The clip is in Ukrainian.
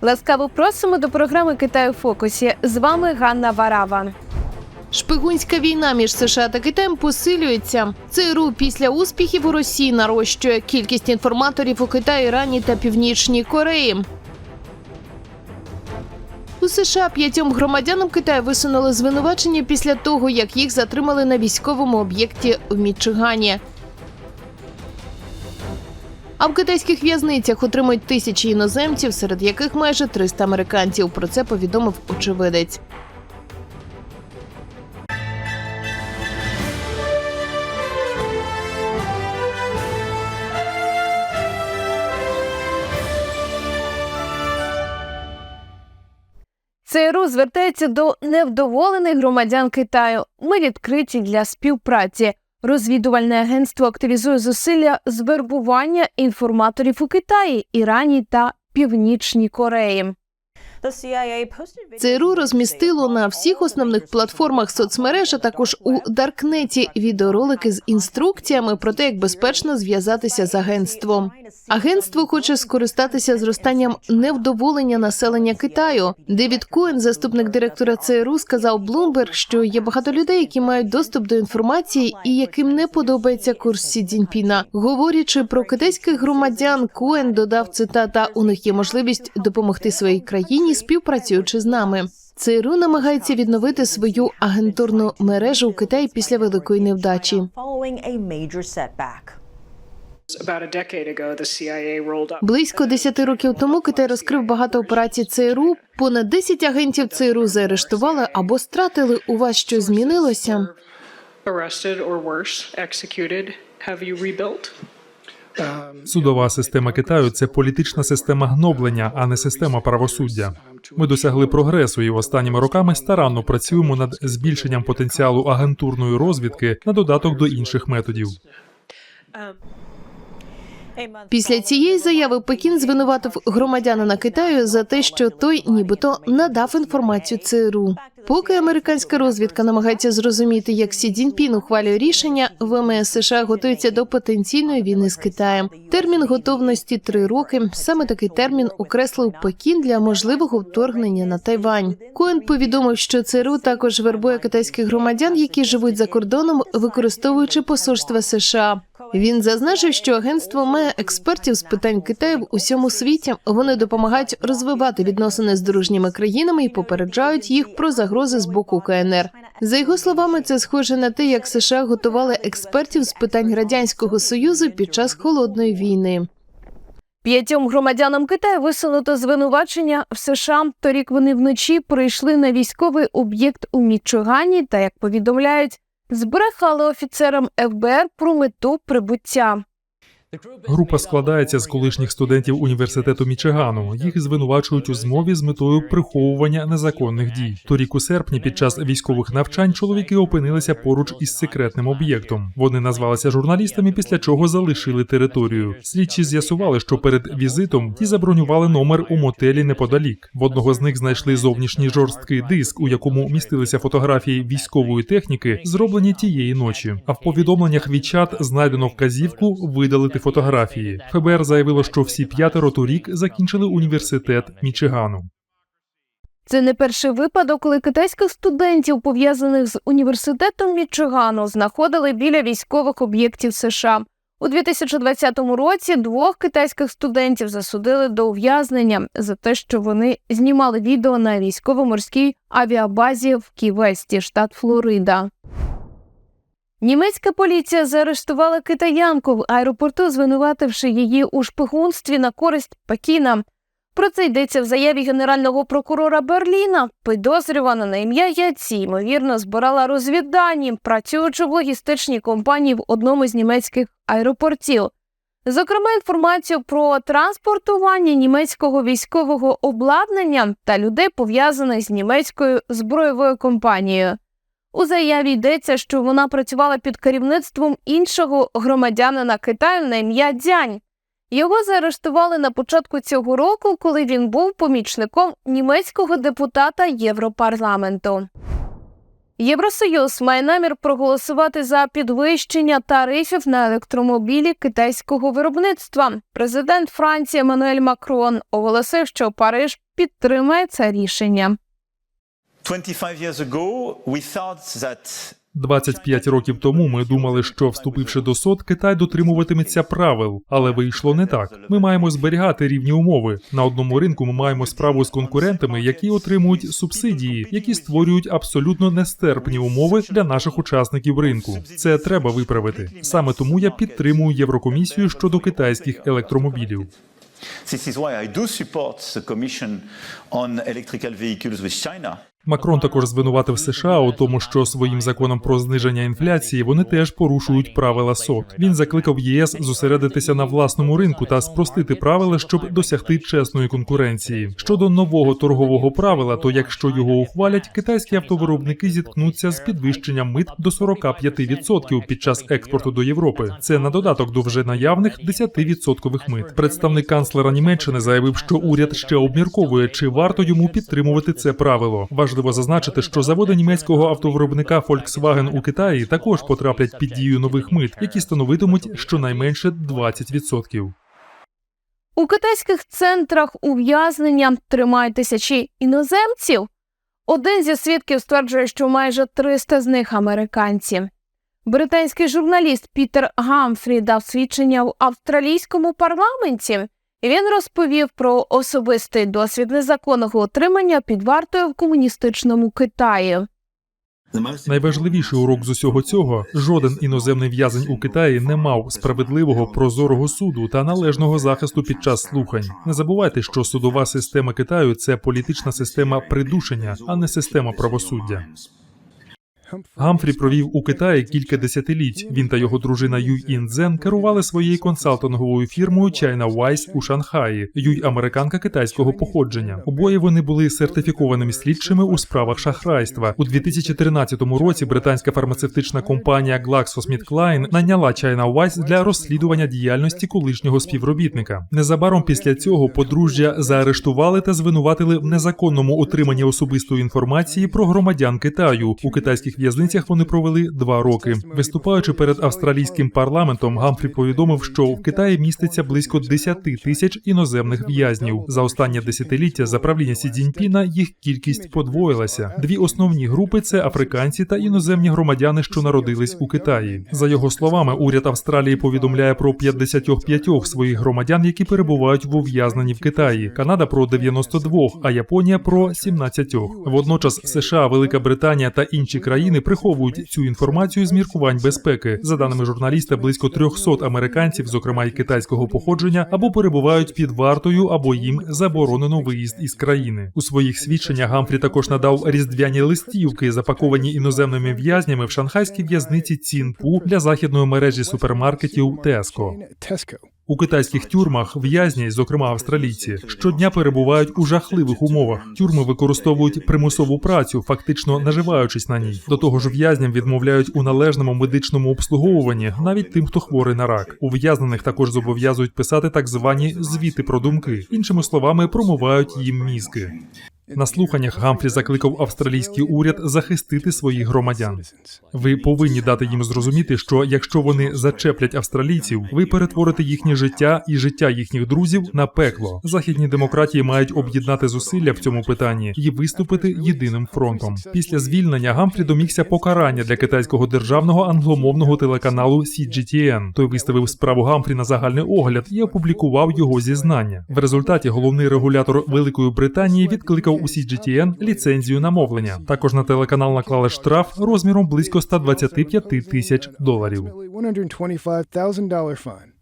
Ласкаво просимо до програми Китай у фокусі. З вами Ганна Варава. Шпигунська війна між США та Китаєм посилюється. ЦРУ після успіхів у Росії нарощує кількість інформаторів у Китаї, Ірані та Північній Кореї. У США п'ятьом громадянам Китаю висунули звинувачення після того, як їх затримали на військовому об'єкті в Мічигані. А в китайських в'язницях отримують тисячі іноземців, серед яких майже 300 американців. Про це повідомив очевидець. ЦРУ звертається до невдоволених громадян Китаю. Ми відкриті для співпраці. Розвідувальне агентство активізує зусилля з вербування інформаторів у Китаї, Ірані та Північній Кореї. ЦРУ розмістило на всіх основних платформах соцмереж, а також у Даркнеті відеоролики з інструкціями про те, як безпечно зв'язатися з агентством. Агентство хоче скористатися зростанням невдоволення населення Китаю. Девід Коен, заступник директора ЦРУ, сказав Bloomberg, що є багато людей, які мають доступ до інформації і яким не подобається курс Сі Цзіньпіна. Говорячи про китайських громадян, Коен додав цитата: у них є можливість допомогти своїй країні, співпрацюючи з нами. ЦРУ намагається відновити свою агентурну мережу у Китаї після великої невдачі. Близько 10 років тому Китай розкрив багато операцій ЦРУ. Понад 10 агентів ЦРУ заарештували або стратили. У вас що змінилося? Судова система Китаю це політична система гноблення, а не система правосуддя. Ми досягли прогресу і останніми роками старанно працюємо над збільшенням потенціалу агентурної розвідки на додаток до інших методів. Після цієї заяви Пекін звинуватив громадянина Китаю за те, що той нібито надав інформацію ЦРУ. Поки американська розвідка намагається зрозуміти, як Сі Цзіньпін ухвалює рішення, ВМС США готується до потенційної війни з Китаєм. Термін готовності три роки. Саме такий термін окреслив Пекін для можливого вторгнення на Тайвань. Коен повідомив, що ЦРУ також вербує китайських громадян, які живуть за кордоном, використовуючи посольства США. Він зазначив, що агентство має експертів з питань Китаю в усьому світі. Вони допомагають розвивати відносини з дружніми країнами і попереджають їх про загрози з боку КНР. За його словами, це схоже на те, як США готували експертів з питань радянського союзу під час холодної війни. П'ятьом громадянам Китаю висунуто звинувачення в США. Торік вони вночі прийшли на військовий об'єкт у Мічигані та, як повідомляють, збрехали офіцерам ФБР про мету прибуття. Група складається з колишніх студентів університету Мічигану. Їх звинувачують у змові з метою приховування незаконних дій. Торік у серпні, під час військових навчань, чоловіки опинилися поруч із секретним об'єктом. Вони назвалися журналістами, після чого залишили територію. Слідчі з'ясували, що перед візитом ті забронювали номер у мотелі неподалік. В одного з них знайшли зовнішній жорсткий диск, у якому містилися фотографії військової техніки, зроблені тієї ночі. А в повідомленнях WeChat знайдено вказівку видалити фотографії. ФБР заявило, що всі п'ятеро торік закінчили університет Мічигану. Це не перший випадок, коли китайських студентів, пов'язаних з університетом Мічигану, знаходили біля військових об'єктів США. У 2020 році двох китайських студентів засудили до ув'язнення за те, що вони знімали відео на військово-морській авіабазі в Ківесті, штат Флорида. Німецька поліція заарештувала китаянку в аеропорту, звинувативши її у шпигунстві на користь Пекіна. Про це йдеться в заяві генерального прокурора Берліна. Підозрювана на ім'я Яці, ймовірно, збирала розвіддані, працюючи в логістичній компанії в одному з німецьких аеропортів. Зокрема, інформацію про транспортування німецького військового обладнання та людей, пов'язаних з німецькою збройовою компанією. У заяві йдеться, що вона працювала під керівництвом іншого громадянина Китаю на ім'я Дзянь. Його заарештували на початку цього року, коли він був помічником німецького депутата Європарламенту. Євросоюз має намір проголосувати за підвищення тарифів на електромобілі китайського виробництва. Президент Франції Еммануель Макрон оголосив, що Париж підтримає це рішення. 25 years ago, we thought that 25 років тому ми думали, що вступивши до СОТ, Китай дотримуватиметься правил, але вийшло не так. Ми маємо зберігати рівні умови. На одному ринку ми маємо справу з конкурентами, які отримують субсидії, які створюють абсолютно нестерпні умови для наших учасників ринку. Це треба виправити. Саме тому я підтримую Єврокомісію щодо китайських електромобілів. this is why I do support the Commission on electrical vehicles with China. Макрон також звинуватив США у тому, що своїм законом про зниження інфляції вони теж порушують правила СОТ. Він закликав ЄС зосередитися на власному ринку та спростити правила, щоб досягти чесної конкуренції. Щодо нового торгового правила, то якщо його ухвалять, китайські автовиробники зіткнуться з підвищенням мит до 45% під час експорту до Європи. Це на додаток до вже наявних 10% мит. Представник канцлера Німеччини заявив, що уряд ще обмірковує, чи варто йому підтримувати це правило. Важливо зазначити, що заводи німецького автовиробника Volkswagen у Китаї також потраплять під дію нових мит, які становитимуть щонайменше 20%. У китайських центрах ув'язнення тримають тисячі іноземців. Один зі свідків стверджує, що майже 300 з них американці. Британський журналіст Пітер Гамфрі дав свідчення в австралійському парламенті. Він розповів про особистий досвід незаконного отримання під вартою в комуністичному Китаї. Найважливіший урок з усього цього жоден іноземний в'язень у Китаї не мав справедливого прозорого суду та належного захисту під час слухань. Не забувайте, що судова система Китаю це політична система придушення, а не система правосуддя. Гамфрі провів у Китаї кілька десятиліть. Він та його дружина Юй Індзен керували своєю консалтинговою фірмою China Wise у Шанхаї. Юй американка китайського походження. Обоє вони були сертифікованими слідчими у справах шахрайства. У 2013 році британська фармацевтична компанія GlaxoSmithKline наняла China Wise для розслідування діяльності колишнього співробітника. Незабаром після цього подружжя заарештували та звинуватили в незаконному отриманні особистої інформації про громадян Китаю у китайських в'язницях вони провели два роки. Виступаючи перед австралійським парламентом, Гамфрі повідомив, що в Китаї міститься близько 10 тисяч іноземних в'язнів. За останнє десятиліття за правління Сі Цзіньпіна їх кількість подвоїлася. Дві основні групи це африканці та іноземні громадяни, що народились у Китаї. За його словами, уряд Австралії повідомляє про 55 своїх громадян, які перебувають в ув'язненні в Китаї. Канада про 92, а Японія про 17. Водночас США, Велика Британія та інші країни приховують цю інформацію з міркувань безпеки. За даними журналіста, близько 300 американців, зокрема й китайського походження, або перебувають під вартою, або їм заборонено виїзд із країни. У своїх свідченнях Гамфрі також надав різдвяні листівки, запаковані іноземними в'язнями в шанхайській в'язниці Цінпу для західної мережі супермаркетів Теско. У китайських тюрмах в'язні, зокрема австралійці, щодня перебувають у жахливих умовах. Тюрми використовують примусову працю, фактично наживаючись на ній. До того ж, в'язням відмовляють у належному медичному обслуговуванні, навіть тим, хто хворий на рак. Ув'язнених також зобов'язують писати так звані звіти про думки, іншими словами, промивають їм мізки. На слуханнях Гамфрі закликав австралійський уряд захистити своїх громадян. Ви повинні дати їм зрозуміти, що якщо вони зачеплять австралійців, ви перетворите їхнє життя і життя їхніх друзів на пекло. Західні демократії мають об'єднати зусилля в цьому питанні і виступити єдиним фронтом. Після звільнення Гамфрі домігся покарання для китайського державного англомовного телеканалу CGTN. Той виставив справу Гамфрі на загальний огляд і опублікував його зізнання. В результаті головний регулятор Великої Британії відкликав у CGTN ліцензію на мовлення. Також на телеканал наклали штраф розміром близько 125 тисяч доларів. $125,000 fine.